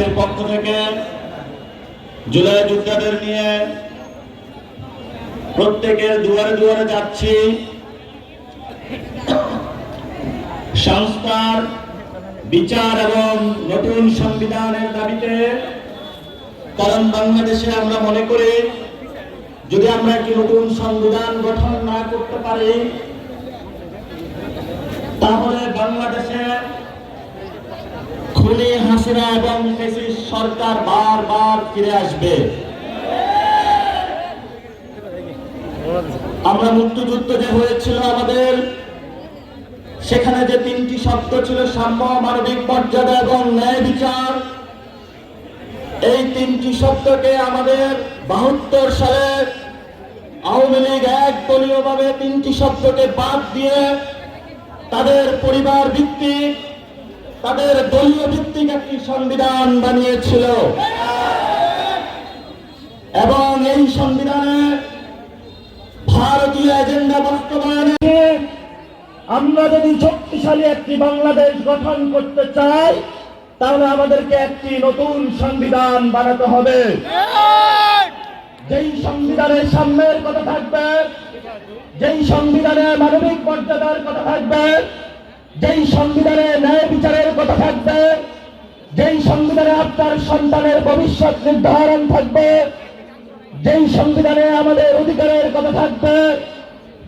বিএনপির পক্ষ থেকে জুলাই যোদ্ধাদের নিয়ে প্রত্যেকের দুয়ারে দুয়ারে যাচ্ছি। সংস্কার, বিচার এবং নতুন সংবিধানের দাবিতে কারণ বাংলাদেশে আমরা মনে করি, যদি আমরা একটি নতুন সংবিধান গঠন না করতে পারি, তাহলে বাংলাদেশে খুনি হাসিনা এবং ফেসিস্ট সরকার বারবার ফিরে আসবে। আমরা মুক্তিযুদ্ধ যে হয়েছিল আমাদের, সেখানে যে তিনটি শব্দ ছিল, সাম্য, মানবিক মর্যাদা এবং ন্যায় বিচার, এই তিনটি শব্দকে আমাদের বাহাত্তর সালে আওয়ামী লীগ এক দলীয়ভাবে তিনটি শব্দকে বাদ দিয়ে তাদের পরিবার ভিত্তিক তাদের দলীয় ভিত্তিক একটি সংবিধান বানিয়েছিল। এবং এই সংবিধানে ভারতীয় এজেন্ডা বাস্তবায়নে আমরা যদি শক্তিশালী একটি বাংলাদেশ গঠন করতে চাই, তাহলে আমাদেরকে একটি নতুন সংবিধান বানাতে হবে। যেই সংবিধানের সাম্যের কথা থাকবে, যেই সংবিধানে মানবিক মর্যাদার কথা থাকবে যেই সংবিধানে ন্যায় বিচারের কথা থাকবে, যেই সংবিধানে আপনার সন্তানের ভবিষ্যৎ নির্ধারণ থাকবে, যেই সংবিধানে আমাদের অধিকারের কথা থাকবে,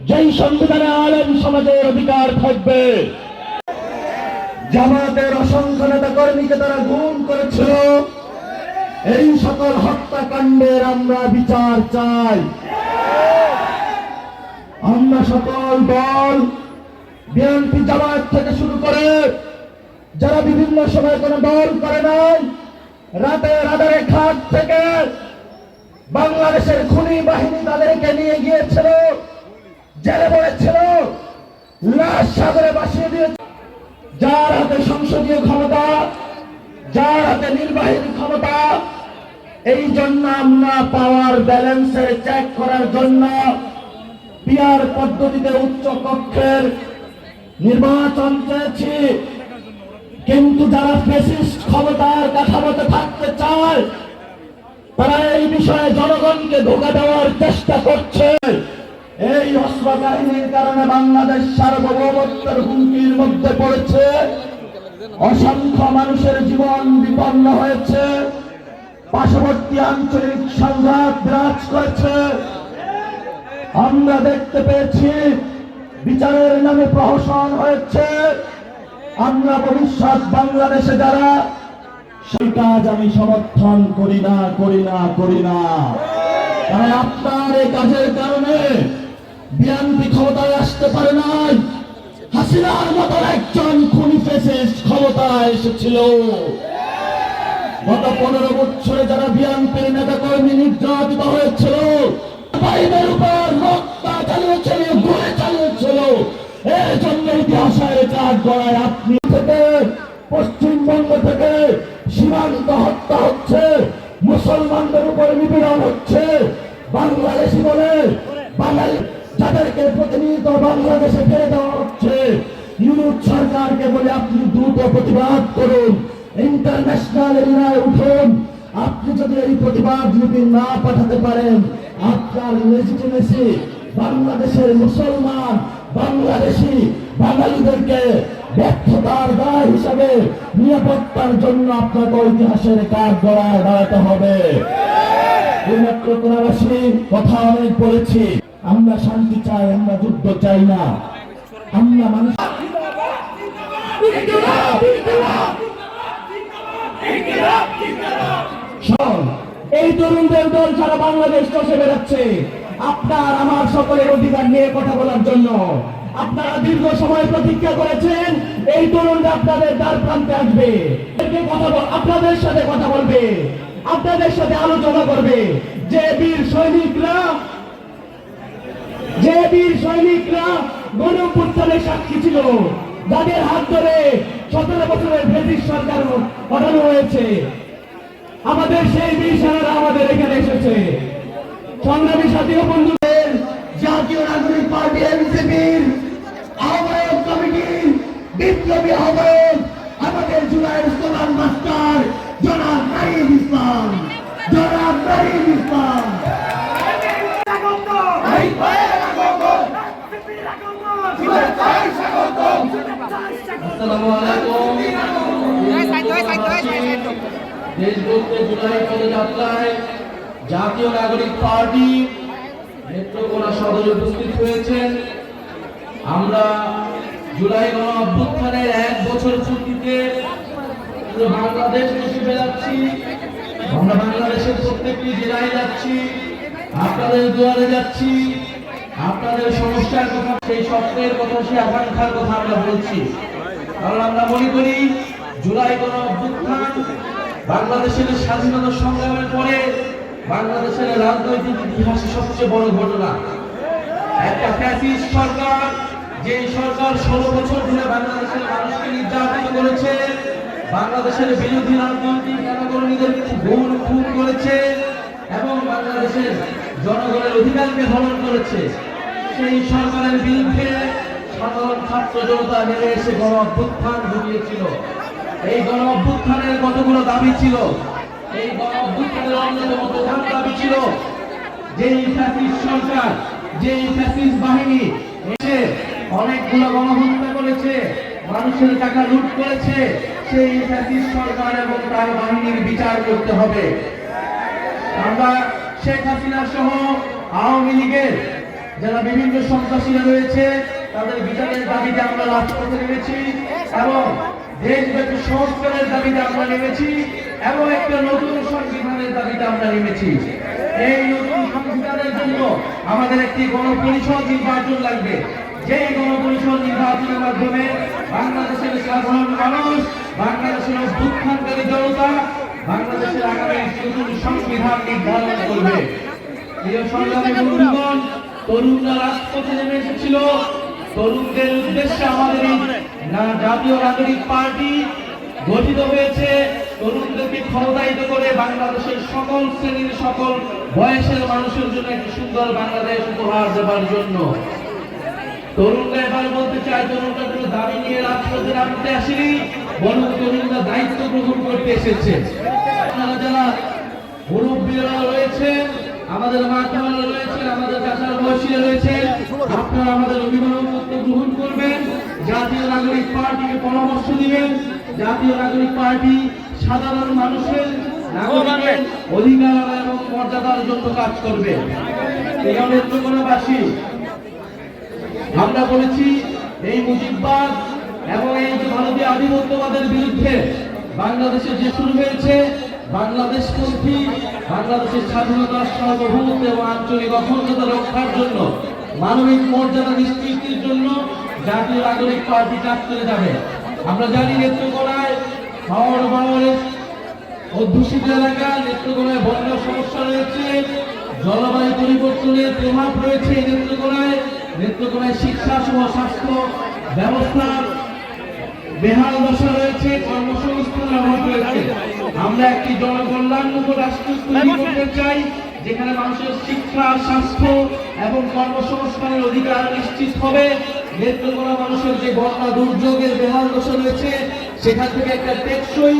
যেই সংবিধানে আলেম সমাজের অধিকার থাকবে। জামাতের অসংখ্য নেতা কর্মীকে তারা গুম করেছিল। এই সকল হত্যাকাণ্ডের আমরা বিচার চাই। আমরা সকল দল বিএনপি জামাত থেকে শুরু করে যারা বিভিন্ন সময় কোনো দল করে নাই, রাতে রাদারে খাট থেকে বাংলাদেশের খুনি বাহিনী তাদেরকে নিয়ে গিয়েছিল, জেলে পড়েছিল, লাশ সাগরে বাসিয়ে দিয়েছে। যার হাতে সংসদীয় ক্ষমতা, যার হাতে নির্বাহী ক্ষমতা, এই জন্য আমরা পাওয়ার ব্যালেন্সের চেক করার জন্য পিয়ার পদ্ধতিতে উচ্চ কক্ষের নির্বাচন চেয়েছি কিন্তু যারা ফেসিস্ট ক্ষমতার কাঠামোতে থাকতে চায়, তারা এই বিষয়ে জনগণকে ধোকা দেওয়ার চেষ্টা করছে। এই অস্ত্র বাহিনীর কারণে বাংলাদেশ সার্বভৌমত্বের হুমকির মধ্যে পড়েছে। অসংখ্য মানুষের জীবন বিপন্ন হয়েছে। পার্শ্ববর্তী আঞ্চলিক সংঘাত বিরাজ করেছে। আমরা দেখতে পেয়েছি বিচারের নামে প্রহসন হয়েছে। আমরা ভবিষ্যৎ বাংলাদেশে যারা, সেই কাজ আমি সমর্থন করি না করি না করি না। কারণ আপনার এই কাজের কারণে বিএনপি ক্ষমতায় আসতে পারে নাই। হাসিনার মতো একজন খুনি ফেসিস্ট ক্ষমতায় এসেছিল। গত পনেরো বছরে যারা বিএনপির নেতা কর্মী নির্যাতিত হয়েছিল বাইরের উপর রক্তা চালিয়েছিল থেকে, পশ্চিমবঙ্গ থেকে সীমান্ত হত্যা হচ্ছে, মুসলমানদের উপর নিপীড়ন হচ্ছে। বাংলাদেশি বলে বাঙালি যাদেরকে প্রতিনিয়ত বাংলাদেশে ফেলে দেওয়া হচ্ছে, ইউনুস সরকারকে বলে আপনি দ্রুত প্রতিবাদ করুন ইন্টারন্যাশনাল এরিয়ায় উঠুন। আপনি যদি এই প্রতিবাদ যদি না পাঠাতে পারেন, আপনার লেজিটিমেসি বাংলাদেশের মুসলমান, বাংলাদেশি বাঙালিদেরকে ব্যর্থতার দায় হিসাবে নিরাপত্তার জন্য আপনাকে ইতিহাসের কাজ গড়ায় দাঁড়াতে হবে। কথা অনেক বলেছি। আমরা শান্তি চাই, আমরা যুদ্ধ চাই না। আমরা মানুষ এই তরুণদের দল বাংলাদেশ চষে বেড়াচ্ছে। আপনার আমার সকলের অধিকার নিয়ে কথা বলার জন্য। আপনারা দীর্ঘ সময় প্রতীক্ষা করেছেন, এই তরুণরা আপনাদের দ্বার প্রান্তে আসবে। কথা আপনাদের সাথে কথা বলবে, আপনাদের সাথে আলোচনা করবে। যে বীর সৈনিকরা, যে বীর সৈনিকরা গণপুত্তনের সাক্ষী ছিল, যাদের হাত ধরে সতেরো বছরের ব্রিটিশ সরকার পাঠানো হয়েছে, আমাদের সেই বীর সেনারা আমাদের এখানে এসেছে। সংগ্রামী সাথী বন্ধুদের জাতীয় নাগরিক পার্টি এনসিপির আহ্বায়ক কমিটির বিপ্লবী আহ্বায়ক আমাদের জুলাইয়ের স্লোগান মাস্টার জনাব নারীদ ইসলাম। জনাব নারীদ ইসলাম। আসসালামু আলাইকুম। দেশভক্ত জুলাই পদযাত্রায় জাতীয় নাগরিক পার্টি নেত্রকোনা সদরে উপস্থিত হয়েছেন। আমরা জুলাই গণ অভ্যুত্থানের এক বছর পূর্তিতে পুরো বাংলাদেশ হিসেবে যাচ্ছি। আমরা বাংলাদেশের প্রত্যেকটি জেলায় যাচ্ছি। আপনাদের দুয়ারে যাচ্ছি। আপনাদের সমস্যার কথা, সেই স্বপ্নের কথা, সেই আকাঙ্ক্ষার কথা আমরা বলছি। কারণ আমরা মনে করি, জুলাই গণ অভ্যুত্থান বাংলাদেশের স্বাধীনতা সংগ্রামের পরে বাংলাদেশের রাজনৈতিক ইতিহাসে সবচেয়ে বড় ঘটনা, একটা ফ্যাসিস্ট সরকার যে সরকার ষোলো বছর ধরে বাংলাদেশের মানুষকে নির্যাতন করেছে, বাংলাদেশের বিরোধী রাজনৈতিক নেতাকর্মীদের খুন খুন করেছে এবং বাংলাদেশের জনগণের অধিকারকে হরণ করেছে। সেই সরকারের বিরুদ্ধে সাধারণ ছাত্র জনতা নেমে এসে গণ অভ্যুত্থান ঘটিয়েছিল। এই গণ অভ্যুত্থানের কতগুলো দাবি ছিল? এই গণ অভ্যুত্থানের অন্যতম প্রধান দাবি ছিল সরকার যেই ফ্যাসিস্ট বাহিনী এসে অনেকগুলো গণহত্যা করেছে মানুষের টাকা লুট করেছে সেই ফ্যাসিস্ট সরকার এবং তার বাহিনীর বিচার করতে হবে। আমরা শেখ হাসিনা সহ আওয়ামী লীগের যারা বিভিন্ন সন্ত্রাসীরা রয়েছে তাদের বিচারের দাবিতে আমরা রাজপথে নেমেছি এবং দেশব্যাপী সংস্কারের দাবিতে আমরা নেমেছি এবং একটা নতুন সংবিধানের দাবিতে আমরা নেমেছি। এই নতুন সংবিধানের জন্য আমাদের একটি গণপরিষদ নির্বাচন লাগবে। যেই গণপরিষদ নির্বাচনের মাধ্যমে বাংলাদেশের সাধারণ মানুষ, বাংলাদেশের অভ্যুত্থানকারী জনতা, বাংলাদেশের আগামী নতুন সংবিধান নির্ধারণ করবে। তরুণরা রাজপথে নেমে এসেছিল। তরুণদের উদ্দেশ্যে আমাদের এই না জাতীয় নাগরিক পার্টি গঠিত হয়েছে। তরুণদেরকে ক্ষমতায়িত করে বাংলাদেশের সকল শ্রেণির সকল বয়সের মানুষের জন্য একটি সুন্দর বাংলাদেশ উপহার দেওয়ার জন্য। বলতে তরুণরা কোনো দাবি নিয়ে রাজপথে আসেনি, বরং তরুণরা দায়িত্ব গ্রহণ করতে এসেছে। আপনারা যারা মুরব্বীরা রয়েছেন, আমাদের রয়েছেন, আমাদের চাচার বয়সীরা রয়েছেন, আপনারা আমাদের করবেন জাতীয় নাগরিক পার্টিকে পরামর্শ দিবেন। জাতীয় নাগরিক পার্টি সাধারণ মানুষের নাগরিকের অধিকার এবং মর্যাদার জন্য কাজ করবে। এই নেত্রকোনাবাসী আমরা বলেছি এই মুজিববাদ এবং এই যে ভারতীয় আধিপত্যবাদের বিরুদ্ধে বাংলাদেশে যে শুরু হয়েছে, বাংলাদেশপন্থী, বাংলাদেশের স্বাধীনতা সার্বভৌমত্ব এবং আঞ্চলিক অখণ্ডতা রক্ষার জন্য, মানবিক মর্যাদা নিশ্চিতের জন্য জাতীয় নাগরিক পার্টি কাজ করে যাবে। আমরা জানি নেত্রকোনায় হাওড় বাওয়ারের অধ্যুষিত এলাকা নেত্রকোনায় বন্যার সমস্যা রয়েছে জলবায়ু পরিবর্তনের প্রভাব রয়েছে নেত্রকোনায়। নেত্রকোনায় শিক্ষা সহ স্বাস্থ্য ব্যবস্থার বেহাল দশা রয়েছে কর্মসংস্থানের অভাব রয়েছে। আমরা একটি জনকল্যাণমুখী রাষ্ট্র তৈরি করতে চাই যেখানে মানুষের শিক্ষা স্বাস্থ্য এবং কর্মসংস্থানের অধিকার নিশ্চিত হবে। নেত্রকোনা মানুষের যে বন্যা দুর্যোগের বেহাল দশা রয়েছে, সেখান থেকে একটা টেকসই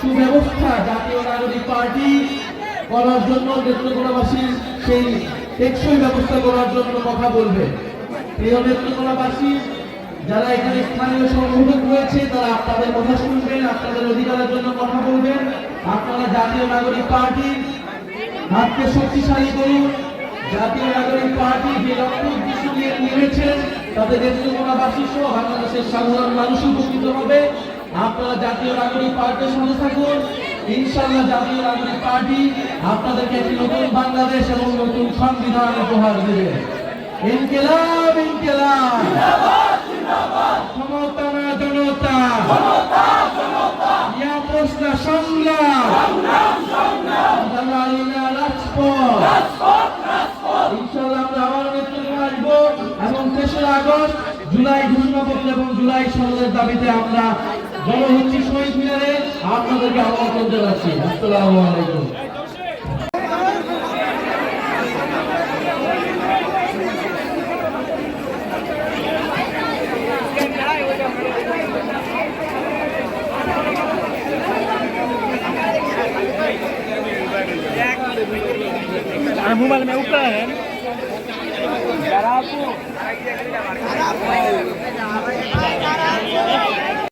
সুব্যবস্থা জাতীয় নাগরিক পার্টি করার জন্য নেত্রকোনাবাসীর সেই টেকসই ব্যবস্থা করার জন্য কথা বলবে। প্রিয় নেত্রকোনাবাসী, যারা এখানে স্থানীয় সংগঠক রয়েছে, তারা আপনাদের কথা শুনবেন, আপনাদের অধিকারের জন্য কথা বলবেন। আপনারা জাতীয় নাগরিক পার্টি হাতকে শক্তিশালী করুন। জাতীয় নাগরিক পার্টি যে লক্ষ্য উদ্দেশ্য নিয়ে নেমেছেন তাদের নেত্রকোনাবাসী সহ বাংলাদেশের সাধারণ মানুষ উপকৃত হবে। আপনারা জাতীয় নাগরিক পার্টির সঙ্গে থাকুন। ইনশাআল্লাহ জাতীয় নাগরিক পার্টি আপনাদেরকে একটি নতুন বাংলাদেশ এবং নতুন সংবিধান উপহার দেবে। ইনকিলাব ইনকিলাব। ক্ষমতা না জনতা। ইয়া প্রশ্ন সংগ্রাম রাজপথ ইনশাআল্লাহ আমরা আবার নেতৃত্বে আসব এবং তেসরা আগস্ট জুলাই ঘোষণাপত্র এবং জুলাই সনদের দাবিতে আমরা জনহত্যি শহীদ মিনারে আপনাদেরকে আমন্ত্রণ জানাচ্ছি আসসালামু আলাইকুম मोबाइल में ऊपर है Thank you.